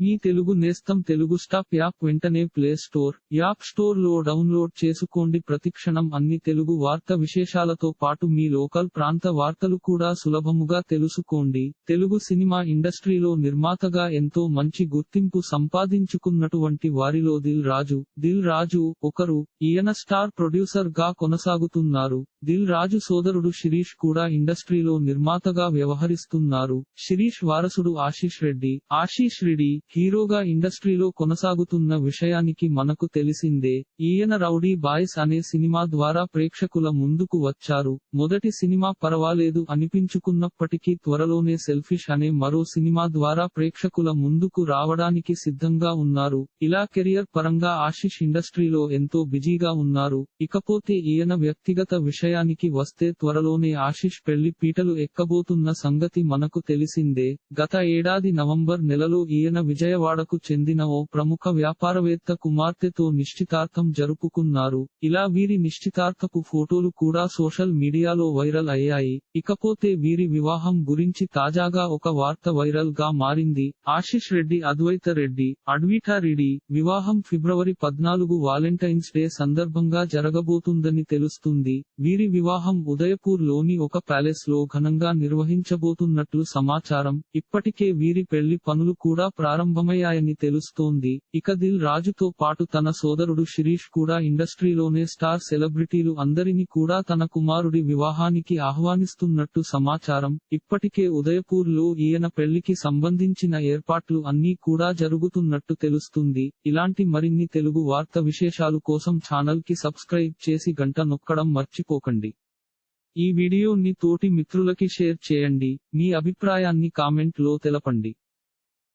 మీ తెలుగు నేస్తం Telugu stop app వెంటనే play store app స్టోర్లో డౌన్లోడ్ చేసుకోండి. ప్రతిక్షణం అన్ని తెలుగు వార్త విశేషాలతో పాటు మీ లోకల్ ప్రాంత వార్తలు కూడా సులభముగా తెలుసుకోండి. తెలుగు సినిమా ఇండస్ట్రీలో నిర్మాతగా ఎంతో మంచి గుర్తింపు సంపాదించుకున్నటువంటి వారిలో దిల్ రాజు. దిల్ రాజు ఒకరు ఈయన స్టార్ ప్రొడ్యూసర్గా కొనసాగుతున్నారు. దిల్ రాజు సోదరుడు శిరీష్ కూడా ఇండస్ట్రీలో నిర్మాతగా వ్యవహరిస్తున్నారు. శిరీష్ వారసుడు ఆశీష్ రెడ్డి. ఆశీష్ రెడ్డి హీరోగా ఇండస్ట్రీలో కొనసాగుతున్న విషయానికి మనకు తెలిసిందే ఈయన రౌడీ బాయ్స్ అనే సినిమా ద్వారా ప్రేక్షకుల ముందుకు వచ్చారు. మొదటి సినిమా పర్వాలేదు అనిపించుకున్నప్పటికీ త్వరలోనే సెల్ఫిష్ అనే మరో సినిమా ద్వారా ప్రేక్షకుల ముందుకు రావడానికి సిద్ధంగా ఉన్నారు. ఇలా కెరియర్ పరంగా ఆశిష్ ఇండస్ట్రీలో ఎంతో బిజీగా ఉన్నారు. ఇకపోతే ఈయన వ్యక్తిగత విషయానికి వస్తే త్వరలోనే ఆశిష్ పెళ్ళి పీటలు ఎక్కబోతున్న సంగతి మనకు తెలిసిందే. గత ఏడాది నవంబర్ నెలలో ఈయన విజయవాడకు చెందిన ఓ ప్రముఖ వ్యాపారవేత్త కుమార్తెతో నిశ్చితార్థం జరుపుకున్నారు. ఇలా వీరి నిశ్చితార్థపు ఫోటోలు కూడా సోషల్ మీడియాలో వైరల్ అయ్యాయి. ఇకపోతే వీరి వివాహం గురించి తాజాగా ఒక వార్త వైరల్గా మారింది. ఆశిష్ రెడ్డి అద్వైత రెడ్డి అడ్విటా రెడ్డి వివాహం ఫిబ్రవరి పద్నాలుగు వాలెంటైన్స్ డే సందర్భంగా జరగబోతుందని తెలుస్తుంది. వీరి వివాహం ఉదయపూర్లోని ఒక ప్యాలెస్లో ఘనంగా నిర్వహించబోతున్నట్లు సమాచారం. ఇప్పటికే వీరి పెళ్ళి పనులు కూడా ప్రారంభమయ్యాయని తెలుస్తోంది. ఇక దిల్ రాజుతో పాటు తన సోదరుడు శిరీష్ కూడా ఇండస్ట్రీలోనే స్టార్ సెలబ్రిటీలు అందరిని కూడా తన కుమారుడి వివాహానికి ఆహ్వానిస్తున్నట్టు సమాచారం. ఇప్పటికే ఉదయపూర్లో ఈయన పెళ్ళికి సంబంధించిన ఏర్పాట్లు అన్నీ కూడా జరుగుతున్నట్టు తెలుస్తుంది. ఇలాంటి మరిన్ని తెలుగు వార్త విశేషాలు కోసం ఛానల్కి సబ్స్క్రైబ్ చేసి గంట నొక్కడం మర్చిపోకండి. ఈ వీడియోని తోటి మిత్రులకి షేర్ చేయండి. మీ అభిప్రాయాన్ని కామెంట్లో తెలపండి.